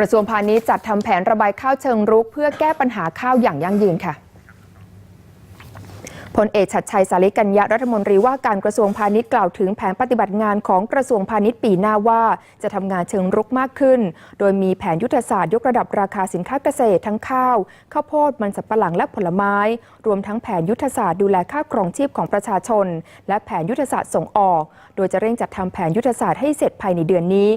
ระทรวงพาณิชย์จัดทำแผนระบายข้าวเชิงรุก เพื่อแก้ปัญหาข้าวอย่างยั่งยืนค่ะพลเอกชัดชัยสาริกัญญะรัฐมนตรีว่าการกระทรวงพาณิชย์กล่าวถึงแผนปฏิบัติงานของกระทรวงพาณิชย์ปีหน้าว่า จะทำงานเชิงรุกมากขึ้น โดยมีแผนยุทธศาสตร์ยกระดับราคาสินค้าเกษตรทั้งข้าวข้าวโพดมันสับปะหลังและผลไม้ รวมทั้งแผนยุทธศาสตร์ดูแลค่าครองชีพของประชาชน และแผนยุทธศาสตร์ส่งออก โดยจะเร่งจัดทำแผนยุทธศาสตร์ให้เสร็จภายในเดือนนี้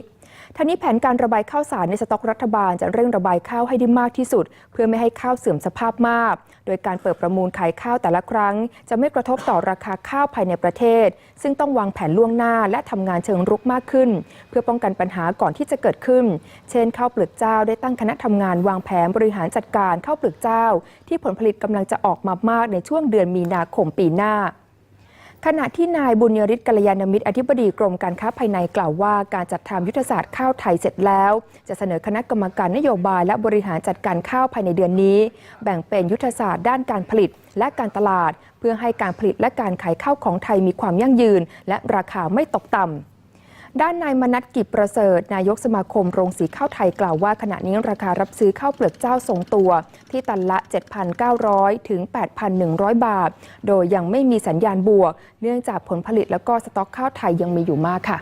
ทั้งนี้แผนการระบายข้าวสารในสต็อกรัฐบาลจะเร่งระบายข้าวให้ได้มากที่สุด เพื่อไม่ให้ข้าวเสื่อมสภาพมาก โดยการเปิดประมูลขายข้าวแต่ละครั้ง จะไม่กระทบต่อราคาข้าวภายในประเทศ ซึ่งต้องวางแผนล่วงหน้าและทำงานเชิงรุกมากขึ้น เพื่อป้องกันปัญหาก่อนที่จะเกิดขึ้น เช่นข้าวเปลือกเจ้าได้ตั้งคณะทำงานวางแผนบริหารจัดการข้าวเปลือกเจ้า ที่ผลผลิตกำลังจะออกมามากในช่วงเดือนมีนาคมปีหน้า ขณะที่นายบุญยริศกัลยาณมิตรอธิบดีกรมการค้าภายในกล่าวว่าการจัดทำยุทธศาสตร์ข้าวไทยเสร็จแล้ว จะเสนอคณะกรรมการนโยบายและบริหารจัดการข้าวภายในเดือนนี้ แบ่งเป็นยุทธศาสตร์ด้านการผลิตและการตลาด เพื่อให้การผลิตและการขายข้าวของไทยมีความยั่งยืน และราคาไม่ตกต่ำ ด้านนายมนัทกิจประเสริฐ นายกสมาคมโรงสีข้าวไทยกล่าวว่าขณะนี้ราคารับซื้อข้าวเปลือกเจ้าทรงตัว ที่ตันละ 7,900 ถึง 8,100 บาท โดยยังไม่มีสัญญาณบวก เนื่องจากผลผลิตและก็สต็อกข้าวไทยยังมีอยู่มากค่ะ